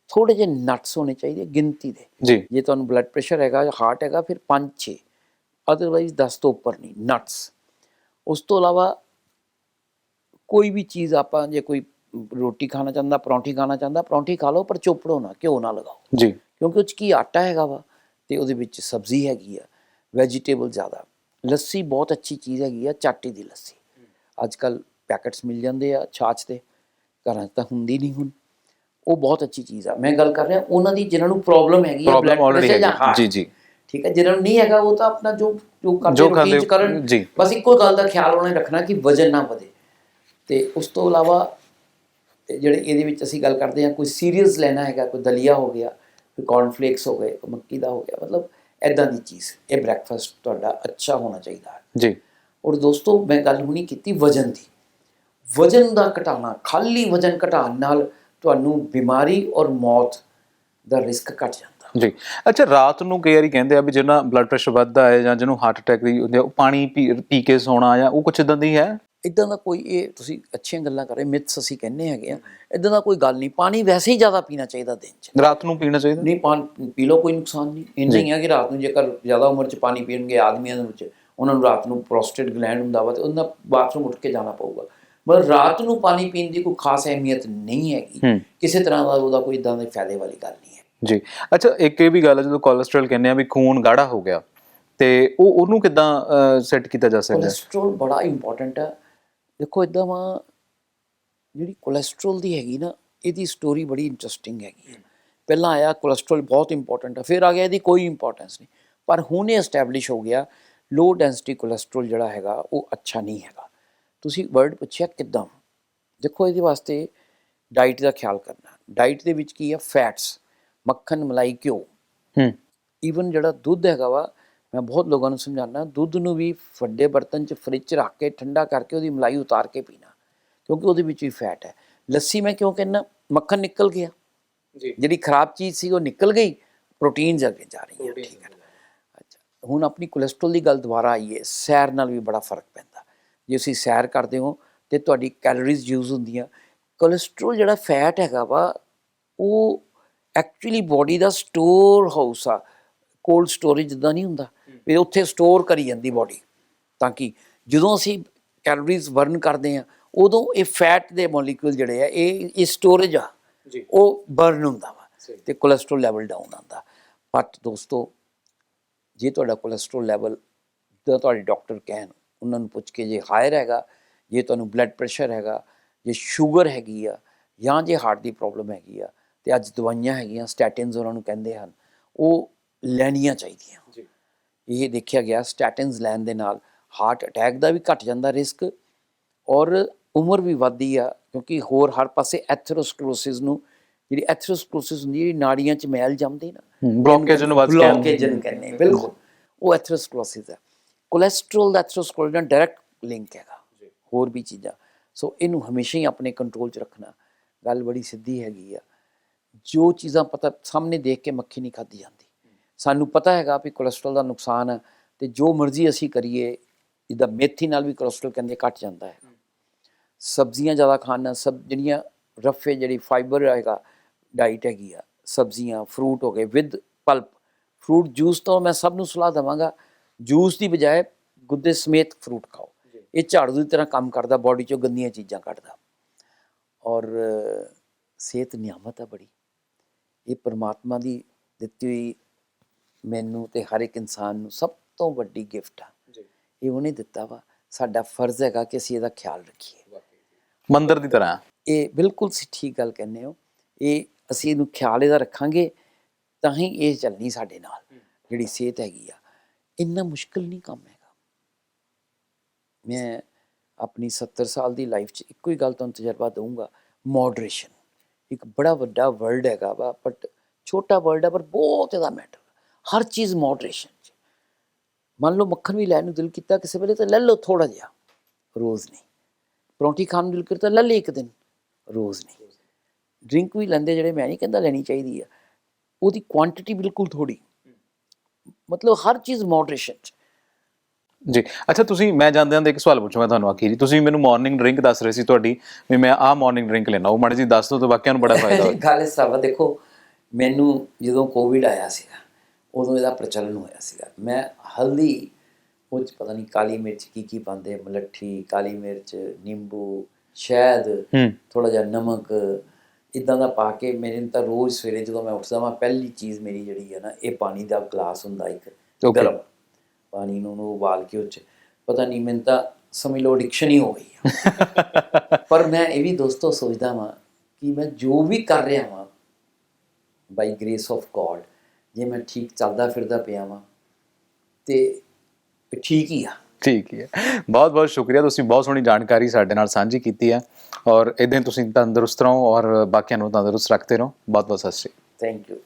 A: ਥੋੜੇ ਜਿਹੇ ਨਟਸ ਹੋਣੇ ਚਾਹੀਦੇ ਗਿਣਤੀ ਦੇ।
B: ਜੀ।
A: ਜੇ ਤੁਹਾਨੂੰ ਬਲੱਡ ਪ੍ਰੈਸ਼ਰ ਹੈਗਾ ਜਾਂ ਹਾਰਟ ਹੈਗਾ ਫਿਰ 5 6 ਅਦਰਵਾਈਜ਼ 10 ਤੋਂ ਉੱਪਰ ਨਹੀਂ ਨਟਸ ਉਸ ਤੋਂ ਇਲਾਵਾ ਕੋਈ ਵੀ ਚੀਜ਼ ਆਪਾਂ ਜੇ ਕੋਈ ਰੋਟੀ ਖਾਣਾ ਚਾਹੁੰਦਾ ਪਰੌਂਠੀ ਖਾਣਾ ਚਾਹੁੰਦਾ ਪਰੌਂਠੀ ਖਾ ਲਓ ਪਰ ਚੋਪੜੋ ਨਾ ਘਿਓ ਨਾ ਲਗਾਓ।
B: ਜੀ।
A: ਕਿਉਂਕਿ ਉਹ 'ਚ ਕੀ ਆਟਾ ਹੈਗਾ ਵਾ ਤੇ ਉਹਦੇ ਵਿੱਚ ਸਬਜ਼ੀ ਹੈਗੀ ਆ ਵੈਜੀਟੇਬਲ ਜ਼ਿਆਦਾ। ਲੱਸੀ ਬਹੁਤ ਅੱਛੀ ਚੀਜ਼ ਹੈਗੀ ਆ ਚਾਟੀ ਦੀ ਲੱਸੀ। ਅੱਜ ਕੱਲ ਪੈਕੇਟਸ ਮਿਲ ਜਾਂਦੇ ਆ ਛਾਛ ਦੇ ਘਰਾਂ 'ਚ ਤਾਂ ਹੁੰਦੀ ਨਹੀਂ ਹੁਣ। ਉਹ ਬਹੁਤ ਅੱਛੀ ਚੀਜ਼ ਆ। ਮੈਂ ਗੱਲ ਕਰ ਰਿਹਾ ਉਹਨਾਂ ਦੀ ਜਿਨ੍ਹਾਂ ਨੂੰ ਪ੍ਰੋਬਲਮ ਹੈਗੀ blood
B: ਆਲਰੇਡੀ
A: pressure ਜਾਂ
B: ਹੈ। ਜੀ ਜੀ।
A: ਠੀਕ ਹੈ ਜਿਹਨਾਂ ਨੂੰ ਨਹੀਂ ਹੈਗਾ ਉਹ ਤਾਂ ਆਪਣਾ ਜੋ ਜੋ ਕਰਦੇ ਚ ਕਰਨ। ਬਸ ਇੱਕੋ ਗੱਲ ਦਾ ਖਿਆਲ ਉਹਨੇ ਰੱਖਣਾ ਕਿ ਵਜਨ ਨਾ ਵਧੇ। ਤੇ ਉਸ ਤੋਂ ਇਲਾਵਾ ਜਿਹੜੇ ਇਹਦੇ ਵਿੱਚ ਅਸੀਂ ਗੱਲ ਕਰਦੇ ਹਾਂ ਕੋਈ ਸੀਰੀਅਲਸ ਲੈਣਾ ਹੈਗਾ ਕੋਈ ਦਲੀਆ ਹੋ ਗਿਆ ਕੋਈ ਕੌਰਨਫਲੇਕਸ ਹੋ ਗਏ ਮੱਕੀ ਦਾ ਹੋ ਗਿਆ ਮਤਲਬ ਐਦਾਂ ਦੀ ਚੀਜ਼। ਇਹ ਬ੍ਰੈਕਫਾਸਟ ਤੁਹਾਡਾ ਅੱਛਾ ਹੋਣਾ ਚਾਹੀਦਾ। ਹੈ
B: ਜੀ।
A: ਔਰ ਦੋਸਤੋ ਮੈਂ ਗੱਲ ਹੁਣੀ ਕੀਤੀ ਵਜਨ ਦੀ। ਵਜਨ ਦਾ ਘਟਾਉਣਾ ਖਾਲੀ ਵਜਨ ਘਟਾਉਣ ਨਾਲ ਤੁਹਾਨੂੰ ਬਿਮਾਰੀ ਔਰ ਮੌਤ ਦਾ ਰਿਸਕ ਘਟ ਜਾਂਦਾ।
B: ਜੀ। ਅੱਛਾ ਰਾਤ ਨੂੰ ਕਈ ਵਾਰੀ ਕਹਿੰਦੇ ਆ ਵੀ ਜਿਹਨਾਂ ਬਲੱਡ ਪ੍ਰੈਸ਼ਰ ਵੱਧਦਾ ਹੈ ਜਾਂ ਜਿਹਨੂੰ ਹਾਰਟ ਅਟੈਕ ਦੀ ਹੁੰਦੀ ਆ ਉਹ ਪਾਣੀ ਪੀ ਕੇ ਸੌਣਾ ਜਾਂ ਉਹ ਕੁਛ ਇਦਾਂ ਦੀ ਹੈ?
A: ਇਦਾਂ ਦਾ ਕੋਈ ਇਹ ਤੁਸੀਂ ਅੱਛੀਆਂ ਗੱਲਾਂ ਕਰ ਰਹੇ ਮਿਥਸ ਅਸੀਂ ਕਹਿੰਦੇ ਹੈਗੇ ਆ ਇਦਾਂ ਦਾ ਕੋਈ ਗੱਲ ਨਹੀਂ। ਪਾਣੀ ਵੈਸੇ ਹੀ ਜ਼ਿਆਦਾ ਪੀਣਾ ਚਾਹੀਦਾ ਦਿਨ 'ਚ।
B: ਰਾਤ ਨੂੰ ਪੀਣਾ ਚਾਹੀਦਾ?
A: ਨਹੀਂ ਪਾਣੀ ਪੀ ਲਓ ਕੋਈ ਨੁਕਸਾਨ ਨਹੀਂ। ਇੰਨਾ ਹੀ ਆ ਕਿ ਰਾਤ ਨੂੰ ਜੇਕਰ ਜ਼ਿਆਦਾ ਉਮਰ 'ਚ ਪਾਣੀ ਪੀਣਗੇ ਆਦਮੀਆਂ ਦੇ ਵਿੱਚ ਉਹਨਾਂ ਨੂੰ ਰਾਤ ਨੂੰ ਪ੍ਰੋਸਟੇਟ ਗਲੈਂਡ ਹੁੰਦਾ ਵਾ ਤੇ ਉਹਨਾਂ ਬਾਥਰੂਮ ਉੱਠ ਕੇ ਜਾਣਾ ਪਊਗਾ। ਮगर ਰਾਤ ਨੂੰ ਪਾਣੀ ਪੀਣ ਦੀ ਕੋਈ ਖਾਸ ਅਹਿਮੀਅਤ ਨਹੀਂ ਹੈਗੀ। ਕਿਸੇ ਤਰ੍ਹਾਂ ਦਾ ਉਹਦਾ ਕੋਈ ਇਦਾਂ ਦੇ ਫਾਇਦੇ ਵਾਲੀ ਗੱਲ ਨਹੀਂ ਹੈ।
B: ਜੀ। ਅੱਛਾ ਇੱਕ ਇਹ ਵੀ ਗੱਲ ਹੈ ਜਦੋਂ ਕੋਲੇਸਟ੍ਰੋਲ ਕਹਿੰਦੇ ਆ ਵੀ ਖੂਨ ਗਾੜਾ ਹੋ ਗਿਆ ਤੇ ਉਹ ਉਹਨੂੰ ਕਿਦਾਂ ਸੈੱਟ ਕੀਤਾ ਜਾ ਸਕਦਾ?
A: ਕੋਲੇਸਟ੍ਰੋਲ ਬੜਾ ਇੰਪੋਰਟੈਂਟ ਹੈ ਦੇਖੋ ਇਦਾਂ ਵਾ ਜਿਹੜੀ ਕੋਲੇਸਟ੍ਰੋਲ ਦੀ ਹੈਗੀ ਨਾ ਇਹਦੀ ਸਟੋਰੀ ਬੜੀ ਇੰਟਰਸਟਿੰਗ ਹੈਗੀ ਹੈ। ਪਹਿਲਾਂ ਆਇਆ ਕੋਲੇਸਟ੍ਰੋਲ ਬਹੁਤ ਇੰਪੋਰਟੈਂਟ ਹੈ ਫਿਰ ਆ ਗਿਆ ਇਹਦੀ ਕੋਈ ਇੰਪੋਰਟੈਂਸ ਨਹੀਂ। ਪਰ ਹੁਣ ਇਹ ਐਸਟੈਬਲਿਸ਼ ਹੋ ਗਿਆ ਲੋ ਡੈਂਸਿਟੀ ਕੋਲੇਸਟ੍ਰੋਲ ਜਿਹੜਾ ਹੈਗਾ ਉਹ ਅੱਛਾ ਨਹੀਂ ਹੈਗਾ। ਤੁਸੀਂ ਵਰਡ ਪੁੱਛਿਆ ਕਿਦਾਂ? ਦੇਖੋ ਇਹਦੇ ਵਾਸਤੇ ਡਾਈਟ ਦਾ ਖਿਆਲ ਕਰਨਾ। ਡਾਈਟ ਦੇ ਵਿੱਚ ਕੀ ਹੈ ਫੈਟਸ ਮੱਖਣ ਮਲਾਈ ਘਿਓ।
B: ਹੂੰ।
A: ਈਵਨ ਜਿਹੜਾ ਦੁੱਧ ਹੈਗਾ ਵਾ ਮੈਂ ਬਹੁਤ ਲੋਕਾਂ ਨੂੰ ਸਮਝਾਉਣਾ ਦੁੱਧ ਨੂੰ ਵੀ ਵੱਡੇ ਬਰਤਨ 'ਚ ਫ੍ਰਿਜ 'ਚ ਰੱਖ ਕੇ ਠੰਡਾ ਕਰਕੇ ਉਹਦੀ ਮਲਾਈ ਉਤਾਰ ਕੇ ਪੀਣਾ ਕਿਉਂਕਿ ਉਹਦੇ ਵਿੱਚ ਵੀ ਫੈਟ ਹੈ। ਲੱਸੀ ਮੈਂ ਕਿਉਂ ਕਹਿੰਦਾ? ਮੱਖਣ ਨਿਕਲ ਗਿਆ।
C: ਜੀ।
A: ਜਿਹੜੀ ਖਰਾਬ ਚੀਜ਼ ਸੀ ਉਹ ਨਿਕਲ ਗਈ ਪ੍ਰੋਟੀਨਸ ਅੱਗੇ ਜਾ ਰਹੀਆਂ
C: Proteins
A: ਠੀਕ ਹੈ। ਹੁਣ ਆਪਣੀ ਕੋਲੇਸਟ੍ਰੋਲ ਦੀ ਗੱਲ ਦੁਬਾਰਾ ਆਈ ਹੈ ਸੈਰ ਨਾਲ ਵੀ ਬੜਾ ਫ਼ਰਕ ਪੈਂਦਾ। ਜੇ ਤੁਸੀਂ ਸੈਰ ਕਰਦੇ ਹੋ ਤੇ ਤੁਹਾਡੀ ਕੈਲੋਰੀਜ਼ ਯੂਜ਼ ਹੁੰਦੀਆਂ। ਕੋਲੇਸਟ੍ਰੋਲ ਜਿਹੜਾ ਫੈਟ ਹੈਗਾ ਵਾ ਉਹ ਐਕਚੁਅਲੀ ਬਾਡੀ ਦਾ ਸਟੋਰ ਹਾਊਸ ਆ। ਕੋਲਡ ਸਟੋਰੇਜ ਜਿੱਦਾਂ ਨਹੀਂ ਹੁੰਦਾ। ਵੀ ਉੱਥੇ ਸਟੋਰ ਕਰੀ ਜਾਂਦੀ ਬਾਡੀ ਤਾਂ ਕਿ ਜਦੋਂ ਅਸੀਂ ਕੈਲੋਰੀਜ਼ ਬਰਨ ਕਰਦੇ ਆ ਉਦੋਂ ਇਹ ਫੈਟ ਦੇ ਮੋਲੀਕਿਊਲ ਜਿਹੜੇ ਆ ਇਹ ਇਹ ਸਟੋਰੇਜ ਆ।
C: ਜੀ।
A: ਉਹ ਬਰਨ ਹੁੰਦਾ ਵਾ। ਤੇ ਕੋਲੇਸਟ੍ਰੋਲ ਲੈਵਲ ਡਾਊਨ ਆਉਂਦਾ। ਬਟ ਦੋਸਤੋ ਜੇ ਤੁਹਾਡਾ ਕੋਲੇਸਟ੍ਰੋਲ ਲੈਵਲ ਜਦੋਂ ਤੁਹਾਡੇ ਡਾਕਟਰ ਕਹਿਣ ਉਹਨਾਂ ਨੂੰ ਪੁੱਛ ਕੇ ਜੇ ਹਾਇਰ ਹੈਗਾ ਜੇ ਤੁਹਾਨੂੰ ਬਲੱਡ ਪ੍ਰੈਸ਼ਰ ਹੈਗਾ ਜੇ ਸ਼ੂਗਰ ਹੈਗੀ ਆ ਜਾਂ ਜੇ ਹਾਰਟ ਦੀ ਪ੍ਰੋਬਲਮ ਹੈਗੀ ਆ ਤੇ ਅੱਜ ਦਵਾਈਆਂ ਹੈਗੀਆਂ ਸਟੈਟਿਨਸ ਉਹਨਾਂ ਨੂੰ ਕਹਿੰਦੇ ਹਨ ਉਹ ਲੈਣੀਆਂ ਚਾਹੀਦੀਆਂ।
C: ਜੀ।
A: ਇਹ ਦੇਖਿਆ ਗਿਆ ਸਟੈਟਿਨਸ ਲੈਣ ਦੇ ਨਾਲ ਹਾਰਟ ਅਟੈਕ ਦਾ ਵੀ ਘਟ ਜਾਂਦਾ ਰਿਸਕ ਔਰ ਉਮਰ ਵੀ ਵੱਧਦੀ ਆ ਕਿਉਂਕਿ ਹੋਰ ਹਰ ਪਾਸੇ ਐਥਰੋਸਕਲੋਸਿਸ ਨੂੰ ਜਿਹੜੀ ਐਥਰੋਸਕਲੋਸਿਸ ਹੁੰਦੀ ਹੈ ਜਿਹੜੀ ਨਾੜੀਆਂ 'ਚ ਮੈਲ ਜੰਮਦੀ ਨਾ
B: ਬਲੌਕੇਜ ਨੂੰ ਕਹਿੰਦੇ
A: ਬਲੌਕੇਜ ਨੂੰ ਕਹਿੰਦੇ ਬਿਲਕੁਲ। ਉਹ ਐਥਰੋਸਕਲੋਸਿਸ ਹੈ। ਕੋਲੇਸਟ੍ਰੋਲ ਦਾ ਐਥਰੋਸਕਲੋਸਿਸ ਨਾਲ ਡਾਇਰੈਕਟ ਲਿੰਕ ਹੈਗਾ ਹੋਰ ਵੀ ਚੀਜ਼ਾਂ। ਸੋ ਇਹਨੂੰ ਹਮੇਸ਼ਾ ਹੀ ਆਪਣੇ ਕੰਟਰੋਲ 'ਚ ਰੱਖਣਾ ਗੱਲ ਬੜੀ ਸਿੱਧੀ ਹੈਗੀ ਆ। ਜੋ ਚੀਜ਼ਾਂ ਪਤਾ ਸਾਹਮਣੇ ਦੇਖ ਕੇ ਮੱਖੀ ਨਹੀਂ ਖਾਧੀ ਜਾਂਦੀ। ਸਾਨੂੰ ਪਤਾ ਹੈਗਾ ਵੀ ਕੋਲੇਸਟ੍ਰੋਲ ਦਾ ਨੁਕਸਾਨ ਹੈ ਤੇ ਜੋ ਮਰਜ਼ੀ ਅਸੀਂ ਕਰੀਏ ਜਿੱਦਾਂ ਮੇਥੀ ਨਾਲ ਵੀ ਕੋਲੇਸਟ੍ਰੋਲ ਕਹਿੰਦੇ ਘਟ ਜਾਂਦਾ ਹੈ। ਸਬਜ਼ੀਆਂ ਜ਼ਿਆਦਾ ਖਾਣ ਨਾਲ ਸਬ ਜਿਹੜੀਆਂ ਰਫੇ ਜਿਹੜੀ ਫਾਈਬਰ ਹੈਗਾ ਡਾਈਟ ਹੈਗੀ ਆ ਸਬਜ਼ੀਆਂ ਫਰੂਟ ਹੋ ਗਏ ਵਿਦ ਪਲਪ ਫਰੂਟ ਜੂਸ ਤੋਂ ਮੈਂ ਸਭ ਨੂੰ ਸਲਾਹ ਦਵਾਂਗਾ ਜੂਸ ਦੀ ਬਜਾਏ ਗੁੱਦੇ ਸਮੇਤ ਫਰੂਟ ਖਾਓ। ਇਹ ਝਾੜੂ ਦੀ ਤਰ੍ਹਾਂ ਕੰਮ ਕਰਦਾ ਬਾਡੀ ਚੋਂ ਗੰਦੀਆਂ ਚੀਜ਼ਾਂ ਕੱਢਦਾ। ਔਰ ਸਿਹਤ ਨਿਆਮਤ ਆ ਬੜੀ। ਇਹ ਪਰਮਾਤਮਾ ਦੀ ਦਿੱਤੀ ਹੋਈ ਮੈਨੂੰ ਤੇ ਹਰ ਇੱਕ ਇਨਸਾਨ ਨੂੰ ਸਭ ਤੋਂ ਵੱਡੀ ਗਿਫਟ ਆ।
C: ਜੀ।
A: ਇਹ ਉਹਨੇ ਦਿੱਤਾ ਵਾ। ਸਾਡਾ ਫਰਜ਼ ਹੈਗਾ ਕਿ ਅਸੀਂ ਇਹਦਾ ਖਿਆਲ ਰੱਖੀਏ।
B: ਮੰਦਰ ਦੀ ਤਰ੍ਹਾਂ।
A: ਇਹ ਬਿਲਕੁਲ ਤੁਸੀਂ ਠੀਕ ਗੱਲ ਕਹਿੰਦੇ ਹੋ। ਇਹ ਅਸੀਂ ਇਹਨੂੰ ਖਿਆਲ ਇਹਦਾ ਰੱਖਾਂਗੇ ਤਾਂ ਹੀ ਇਹ ਚੱਲਣੀ ਸਾਡੇ ਨਾਲ ਜਿਹੜੀ ਸਿਹਤ ਹੈਗੀ ਆ। ਇੰਨਾ ਮੁਸ਼ਕਲ ਨਹੀਂ ਕੰਮ ਹੈਗਾ। ਮੈਂ ਆਪਣੀ 70 ਸਾਲ ਦੀ ਲਾਈਫ 'ਚ ਇੱਕੋ ਹੀ ਗੱਲ ਤੁਹਾਨੂੰ ਤਜਰਬਾ ਦਊਂਗਾ ਮੋਡਰੇਸ਼ਨ ਇੱਕ ਬੜਾ ਵੱਡਾ ਵਰਲਡ ਹੈਗਾ ਵਾ ਬਟ ਛੋਟਾ ਵਰਲਡ ਹੈ ਪਰ ਬਹੁਤ ਜ਼ਿਆਦਾ ਮੈਟਰ ਹਰ ਚੀਜ਼ ਮੋਡਰੇਸ਼ਨ 'ਚ। ਮੰਨ ਲਓ ਮੱਖਣ ਵੀ ਲੈਣ ਨੂੰ ਦਿਲ ਕੀਤਾ ਕਿਸੇ ਵੇਲੇ ਤਾਂ ਲੈ ਲਓ ਥੋੜਾ ਜਿਹਾ ਰੋਜ਼ ਨਹੀਂ। ਪਰੌਂਠੀ ਖਾਣ ਨੂੰ ਦਿਲ ਕਰਦਾ ਲੈ ਲਈ ਇੱਕ ਦਿਨ ਰੋਜ਼ ਨਹੀਂ। ਡਰਿੰਕ ਵੀ ਲੈਂਦੇ ਜਿਹੜੇ ਮੈਂ ਨਹੀਂ ਕਹਿੰਦਾ ਲੈਣੀ ਚਾਹੀਦੀ ਆ। ਉਹਦੀ ਕੁਆਂਟੀਟੀ ਬਿਲਕੁਲ ਥੋੜੀ ਮਤਲਬ ਹਰ ਚੀਜ਼ ਮੋਡਰੇਸ਼ਨ ਚ।
B: ਜੀ ਅੱਛਾ ਤੁਸੀਂ ਮੈਂ ਜਾਂਦੇ ਜਾਂਦੇ ਇੱਕ ਸਵਾਲ ਪੁੱਛੂੰਗਾ ਤੁਹਾਨੂੰ ਆਖਿਰੀ। ਤੁਸੀਂ ਮੈਨੂੰ ਮਾਰਨਿੰਗ ਡਰਿੰਕ ਦੱਸ ਰਹੇ ਸੀ ਤੁਹਾਡੀ ਵੀ ਮੈਂ ਆਹ ਮਾਰਨਿੰਗ ਡਰਿੰਕ ਲੈਣਾ ਉਹ ਮਾੜੀ ਜੀ ਦੱਸ ਦਿਓ ਤਾਂ ਬਾਕੀਆਂ ਨੂੰ ਬੜਾ ਫਾਇਦਾ ਹੋਵੇ।
A: ਗੱਲ ਇਸ ਤਰ੍ਹਾਂ ਦੇਖੋ ਮੈਨੂੰ ਜਦੋਂ ਕੋਵਿਡ ਆਇਆ ਸੀਗਾ ਉਦੋਂ ਇਹਦਾ ਪ੍ਰਚਲਨ ਹੋਇਆ ਸੀਗਾ। ਮੈਂ ਹਲਦੀ ਉਹ 'ਚ ਪਤਾ ਨਹੀਂ ਕਾਲੀ ਮਿਰਚ ਕੀ ਕੀ ਪਾਉਂਦੇ ਮਲੱਠੀ ਕਾਲੀ ਮਿਰਚ ਨਿੰਬੂ ਸ਼ਹਿਦ ਥੋੜਾ ਜਿਹਾ ਨਮਕ ਇਦਾਂ ਦਾ ਪਾ ਕੇ ਮੇਰੇ ਤਾਂ ਰੋਜ਼ ਸਵੇਰੇ ਜਦੋਂ ਮੈਂ ਉੱਠਦਾ ਵਾਂ ਪਹਿਲੀ ਚੀਜ਼ ਮੇਰੀ ਜਿਹੜੀ ਹੈ ਨਾ ਇਹ ਪਾਣੀ ਦਾ ਗਲਾਸ ਹੁੰਦਾ ਇੱਕ. ਗਰਮ ਪਾਣੀ ਨੂੰ ਉਹਨੂੰ ਉਬਾਲ ਕੇ ਉਹ 'ਚ ਪਤਾ ਨਹੀਂ ਮੈਨੂੰ ਤਾਂ ਸਮਝ ਲਓ ਐਡਿਕਸ਼ਨ ਹੀ ਹੋ ਗਈ ਪਰ ਮੈਂ ਇਹ ਵੀ ਦੋਸਤੋ ਸੋਚਦਾ ਵਾਂ ਕਿ ਮੈਂ ਜੋ ਵੀ ਕਰ ਰਿਹਾ ਵਾਂ ਬਾਈ ਗ੍ਰੇਸ ਆਫ ਗੋਡ ਜੇ ਮੈਂ ਠੀਕ ਚੱਲਦਾ ਫਿਰਦਾ ਪਿਆ ਵਾਂ ਤੇ ਠੀਕ ਹੀ ਆ।
B: ਠੀਕ ਹੈ ਬਹੁਤ ਬਹੁਤ ਸ਼ੁਕਰੀਆ, ਤੁਸੀਂ ਬਹੁਤ ਸੋਹਣੀ ਜਾਣਕਾਰੀ ਸਾਡੇ ਨਾਲ ਸਾਂਝੀ ਕੀਤੀ ਹੈ ਔਰ ਇਦਾਂ ਤੁਸੀਂ ਤੰਦਰੁਸਤ ਰਹੋ ਔਰ ਬਾਕੀਆਂ ਨੂੰ ਤੰਦਰੁਸਤ ਰੱਖਦੇ ਰਹੋ। ਬਹੁਤ ਬਹੁਤ ਸਤਿ ਸ਼੍ਰੀ ਅਕਾਲ।
A: Thank you